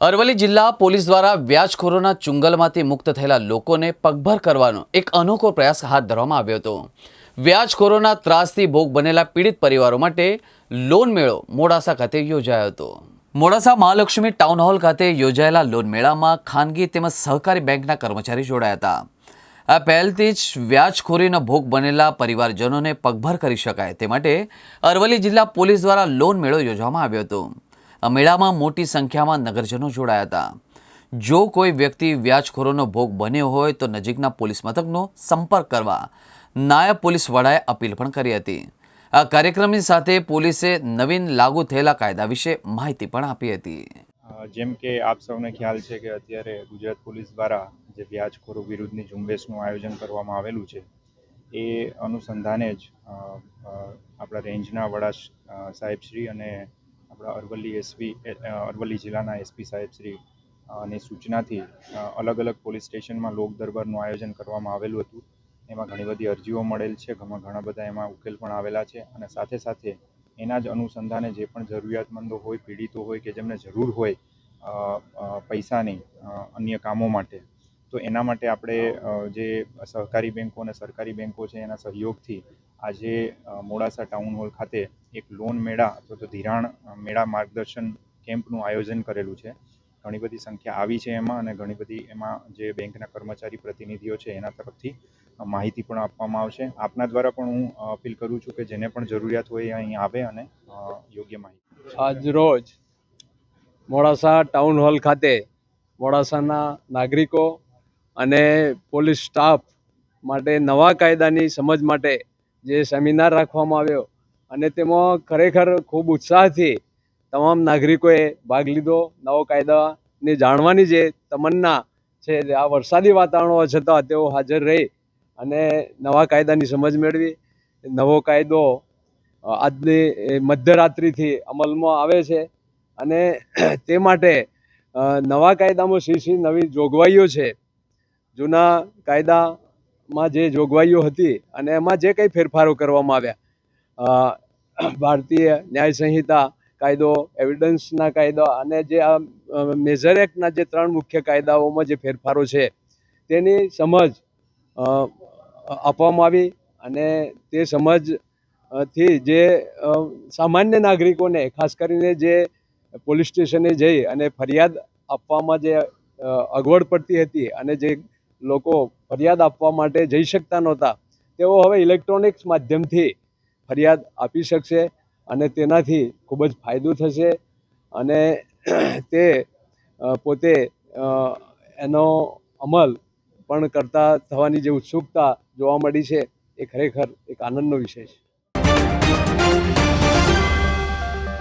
અરવલ્લી જિલ્લા પોલીસ દ્વારા વ્યાજખોરોના ચુંગલમાંથી મુક્ત થયેલા લોકોને પગભર કરવાનો એક અનોખો પ્રયાસ હાથ ધરવામાં આવ્યો હતો. વ્યાજખોરોના ત્રાસથી ભોગ બનેલા પીડિત પરિવારો માટે લોન મેળો મોડાસા ખાતે યોજાયો હતો. મોડાસા મહાલક્ષ્મી ટાઉન હોલ ખાતે યોજાયેલા લોન મેળામાં ખાનગી તેમજ સહકારી બેંકના કર્મચારી જોડાયા હતા. આ પહેલથી જ વ્યાજખોરીનો ભોગ બનેલા પરિવારજનોને પગભર કરી શકાય તે માટે અરવલ્લી જિલ્લા પોલીસ દ્વારા લોન મેળો યોજવામાં આવ્યો હતો. મેળામાં મોટી સંખ્યામાં નગરજનો જોડાયા હતા. જો કોઈ વ્યક્તિ વ્યાજખોરોનો ભોગ બન્યો હોય તો નજીકના પોલીસ મથકનો સંપર્ક કરવા નાયબ પોલીસ વડાએ અપીલ પણ કરી હતી. આ કાર્યક્રમની સાથે પોલીસે નવીન લાગુ થયેલા કાયદા વિશે માહિતી પણ આપી હતી. જેમ કે આપ સૌને ખ્યાલ છે કે અત્યારે ગુજરાત પોલીસ દ્વારા જે વ્યાજખોરો વિરુદ્ધની ઝુંબેશનું આયોજન કરવામાં આવેલું છે, એ અનુસંધાને જ આપણા રેન્જના વડા સાહેબશ્રી અને આપણા અરવલ્લી એસપી અરવલ્લી જિલ્લાના એસપી સાહેબ શ્રી ની સૂચનાથી અલગ અલગ પોલીસ સ્ટેશનમાં લોક દરબારનું આયોજન કરવામાં આવેલું હતું. એમાં ઘણી બધી અરજીઓ મળેલ છે ઘણા ઘણા બધા એમાં ઉકેલ પણ આવેલા છે અને સાથે સાથે એના જ અનુસંધાને જે પણ જરૂરિયાતમંદો હોય, પીડિતો હોય કે જેમને જરૂર હોય પૈસાની અન્ય કામો માટે. તો એના માટે આપણે જે સહકારી બેન્કો અને સરકારી બેન્કો છે એના સહયોગથી આજે મોડાસા ટાઉન હોલ ખાતે એક લોન મેળા અથવા તો ધિરાણ મેળા માર્ગદર્શન કેમ્પનું આયોજન કરેલું છે. ઘણી બધી સંખ્યા આવી છે એમાં અને ઘણી બધી એમાં જે બેંકના કર્મચારી પ્રતિનિધિઓ છે એના તરફથી માહિતી પણ આપવામાં આવશે. આપના દ્વારા પણ હું અપીલ કરું છું કે જેને પણ જરૂરિયાત હોય અહીં આવે અને યોગ્ય માહિતી આજ રોજ મોડાસા ટાઉન હોલ ખાતે મોડાસાના નાગરિકો અને પોલીસ સ્ટાફ માટે નવા કાયદાની સમજ માટે જે સેમિનાર રાખવામાં આવ્યો અને તેમાં ખરેખર ખૂબ ઉત્સાહથી તમામ નાગરિકોએ ભાગ લીધો. નવો કાયદાને જાણવાની જે તમન્ના છે આ વરસાદી વાતાવરણ છતાં તેઓ હાજર રહી અને નવા કાયદાની સમજ મેળવી. નવો કાયદો આજની મધ્યરાત્રિથી અમલમાં આવે છે અને તે માટે નવા કાયદામાં શી શી નવી જોગવાઈઓ છે. જૂના કાયદામાં જે જોગવાઈઓ હતી અને એમાં જે કંઈ ફેરફારો કરવામાં આવ્યા ભારતીય ન્યાય સંહિતા, કાયદો એવિડન્સના કાયદા અને જે આ મેજર એક્ટના જે ત્રણ મુખ્ય કાયદાઓમાં જે ફેરફારો છે, તેની સમજ આપવામાં આવી અને તે સમજથી જે સામાન્ય નાગરિકોને, ખાસ કરીને જે પોલીસ સ્ટેશને જઈ અને ફરિયાદ આપવામાં જે અગવડ પડતી હતી અને જે લોકો ફરિયાદ આપવા માટે જઈ શકતા નહોતા. તેઓ હવે ઇલેક્ટ્રોનિક્સ માધ્યમથી ફરિયાદ આપી શકશે અને તેનાથી ખૂબ જ ફાયદો થશે અને તે પોતે એનો અમલ પણ કરતા થવાની જે ઉત્સુકતા જોવા મળી છે, એ ખરેખર એક આનંદનો વિષય છે.